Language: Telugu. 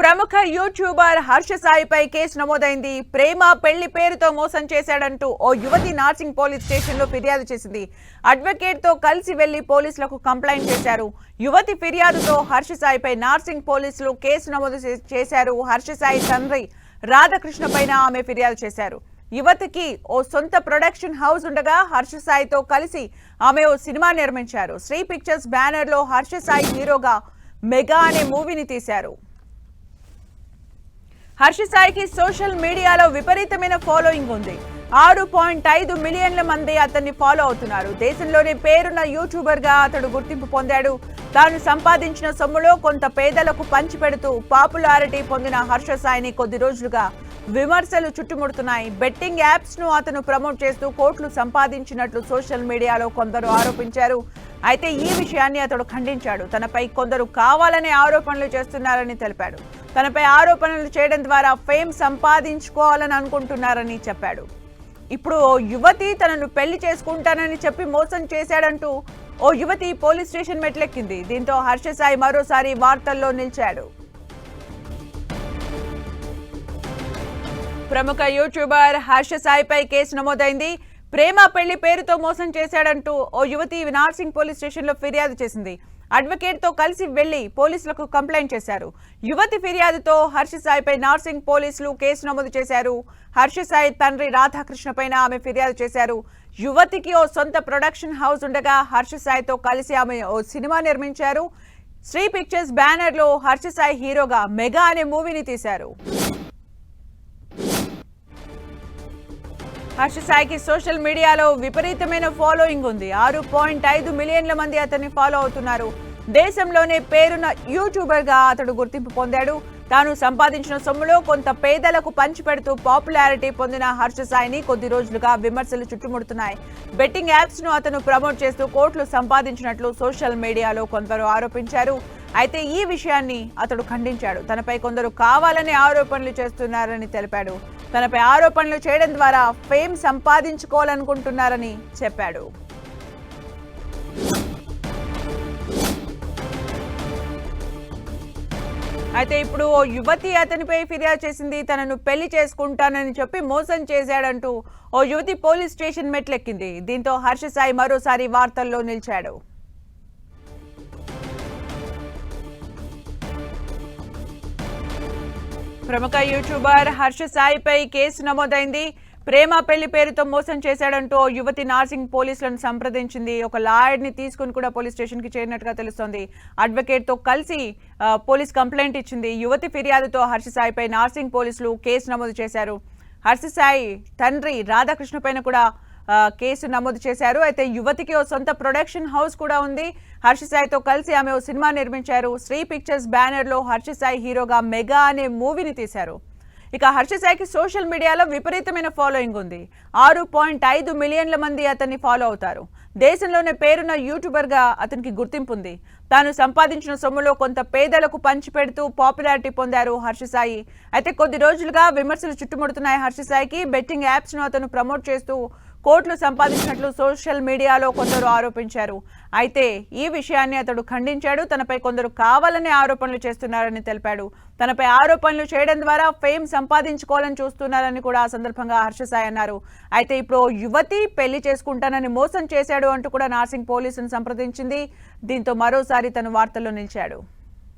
ప్రముఖ యూట్యూబర్ హర్ష సాయిపై కేసు నమోదైంది. ప్రేమ పెళ్ళి పేరుతో మోసం చేశాడంటూ ఓ యువతి నార్సింగ్ పోలీస్ స్టేషన్లో ఫిర్యాదు చేసింది. అడ్వకేట్తో కలిసి వెళ్ళి పోలీసులకు కంప్లైంట్ చేశారు. యువతి ఫిర్యాదుతో హర్ష సాయిపై నార్సింగ్ పోలీసులు కేసు నమోదు చే- చేశారు. హర్ష సాయి తండ్రి రాధాకృష్ణ పైన ఆమె ఫిర్యాదు చేశారు. యువతికి ఓ సొంత ప్రొడక్షన్ హౌస్ ఉండగా హర్ష సాయితో కలిసి ఆమె ఓ సినిమా నిర్మించారు. శ్రీ పిక్చర్స్ బ్యానర్లో హర్ష సాయి హీరోగా మెగా అనే మూవీని తీశారు. హర్ష సాయికి సోషల్ మీడియాలో విపరీతమైన ఫాలోయింగ్ ఉంది. ఆరు పాయింట్ ఐదు మిలియన్ల మంది అతన్ని ఫాలో అవుతున్నారు. దేశంలోనే పేరున్న యూట్యూబర్గా అతడు గుర్తింపు పొందాడు. తాను సంపాదించిన సొమ్ములో కొంత పేదలకు పంచిపెడుతూ పాపులారిటీ పొందిన హర్ష సాయిని కొద్ది రోజులుగా విమర్శలు చుట్టుముడుతున్నాయి. బెట్టింగ్ యాప్స్ను అతను ప్రమోట్ చేస్తూ కోట్లు సంపాదించినట్లు సోషల్ మీడియాలో కొందరు ఆరోపించారు. అయితే ఈ విషయాన్ని అతడు ఖండించాడు. తనపై కొందరు కావాలనే ఆరోపణలు చేస్తున్నారని తెలిపాడు. తనపై ఆరోపణలు చేయడం ద్వారా ఫేమ్ సంపాదించుకోవాలని అనుకుంటున్నారని చెప్పాడు. ఇప్పుడు ఓ యువతి తనను పెళ్ళి చేసుకుంటానని చెప్పి మోసం చేశాడంటూ ఓ యువతి పోలీస్ స్టేషన్ మెట్లెక్కింది. దీంతో హర్ష సాయి మరోసారి వార్తల్లో నిలిచాడు. ప్రముఖ యూట్యూబర్ హర్ష సాయిపై కేసు నమోదైంది. ప్రేమ పెళ్ళి పేరుతో మోసం చేశాడంటూ ఓ యువతి నార్సింగ్ పోలీస్ స్టేషన్లో ఫిర్యాదు చేసింది. అడ్వకేట్తో కలిసి వెళ్ళి పోలీసులకు కంప్లైంట్ చేశారు. యువతి ఫిర్యాదుతో హర్ష సాయిపై నార్సింగ్ పోలీసులు కేసు నమోదు చేశారు. హర్ష సాయి తండ్రి రాధాకృష్ణ పైన ఆమె ఫిర్యాదు చేశారు. యువతికి ఓ సొంత ప్రొడక్షన్ హౌస్ ఉండగా హర్ష సాయితో కలిసి ఆమె ఓ సినిమా నిర్మించారు. శ్రీ పిక్చర్స్ బ్యానర్లో హర్ష సాయి హీరోగా మెగా అనే మూవీని తీశారు. హర్ష సాయికి సోషల్ మీడియాలో విపరీతమైన ఫాలోయింగ్ ఉంది. ఆరు పాయింట్ ఐదు మిలియన్ల మంది అతన్ని ఫాలో అవుతున్నారు. దేశంలోనే పేరున్న యూట్యూబర్గా అతడు గుర్తింపు పొందాడు. తాను సంపాదించిన సొమ్ములో కొంత పేదలకు పంచిపెడుతూ పాపులారిటీ పొందిన హర్ష సాయిని కొద్ది రోజులుగా విమర్శలు చుట్టుముడుతున్నాయి. బెట్టింగ్ యాప్స్ను అతను ప్రమోట్ చేస్తూ కోట్లు సంపాదించినట్లు సోషల్ మీడియాలో కొందరు ఆరోపించారు. అయితే ఈ విషయాన్ని అతడు ఖండించాడు. తనపై కొందరు కావాలనే ఆరోపణలు చేస్తున్నారని తెలిపాడు. తనపై ఆరోపణలు చేయడం ద్వారా ఫేమ్ సంపాదించుకోవాలనుకుంటున్నారని చెప్పాడు. అయితే ఇప్పుడు ఓ యువతి అతనిపై ఫిర్యాదు చేసింది తనను పెళ్ళి చేసుకుంటానని చెప్పి మోసం చేశాడంటూ ఓ యువతి పోలీస్ స్టేషన్ మెట్లెక్కింది. దీంతో హర్ష సాయి మరోసారి వార్తల్లో నిలిచాడు. ప్రముఖ యూట్యూబర్ హర్ష సాయిపై కేసు నమోదైంది. ప్రేమ పెళ్ళి పేరుతో మోసం చేశాడంటూ యువతి నార్సింగ్ పోలీసులను సంప్రదించింది. ఒక లాయర్ని తీసుకుని కూడా పోలీస్ స్టేషన్కి చేరినట్టుగా తెలుస్తోంది. అడ్వకేట్తో కలిసి పోలీస్ కంప్లైంట్ ఇచ్చింది. యువతి ఫిర్యాదుతో హర్ష సాయిపై నార్సింగ్ పోలీసులు కేసు నమోదు చేశారు. హర్ష సాయి తండ్రి రాధాకృష్ణ పైన కూడా కేసు నమోదు చేశారు. అయితే యువతికి ఓ సొంత ప్రొడక్షన్ హౌస్ కూడా ఉంది. హర్ష సాయితో కలిసి ఆమె ఓ సినిమా నిర్మించారు. శ్రీ పిక్చర్స్ బ్యానర్లో హర్ష సాయి హీరోగా మెగా అనే మూవీని తీశారు. ఇక హర్ష సాయికి సోషల్ మీడియాలో విపరీతమైన ఫాలోయింగ్ ఉంది. ఆరు పాయింట్ ఐదు మిలియన్ల మంది అతన్ని ఫాలో అవుతారు. దేశంలోనే పేరున్న యూట్యూబర్గా అతనికి గుర్తింపు ఉంది. తాను సంపాదించిన సొమ్ములో కొంత పేదలకు పంచిపెడుతూ పాపులారిటీ పొందారు హర్ష సాయి అయితే కొద్ది రోజులుగా విమర్శలు చుట్టుముడుతున్నాయి హర్ష సాయికి బెట్టింగ్ యాప్స్ను అతను ప్రమోట్ చేస్తూ కోట్లు సంపాదించినట్లు సోషల్ మీడియాలో కొందరు ఆరోపించారు. అయితే ఈ విషయాన్ని అతడు ఖండించాడు. తనపై కొందరు కావాలనే ఆరోపణలు చేస్తున్నారని తెలిపాడు. తనపై ఆరోపణలు చేయడం ద్వారా ఫేమ్ సంపాదించుకోవాలని చూస్తున్నారని కూడా ఆ సందర్భంగా హర్షసాయి అన్నారు. అయితే ఇప్పుడు యువతి పెళ్ళి చేసుకుంటానని మోసం చేశాడు అంటూ కూడా నార్సింగ్ పోలీసును సంప్రదించింది. దీంతో మరోసారి తను వార్తల్లో నిలిచాడు.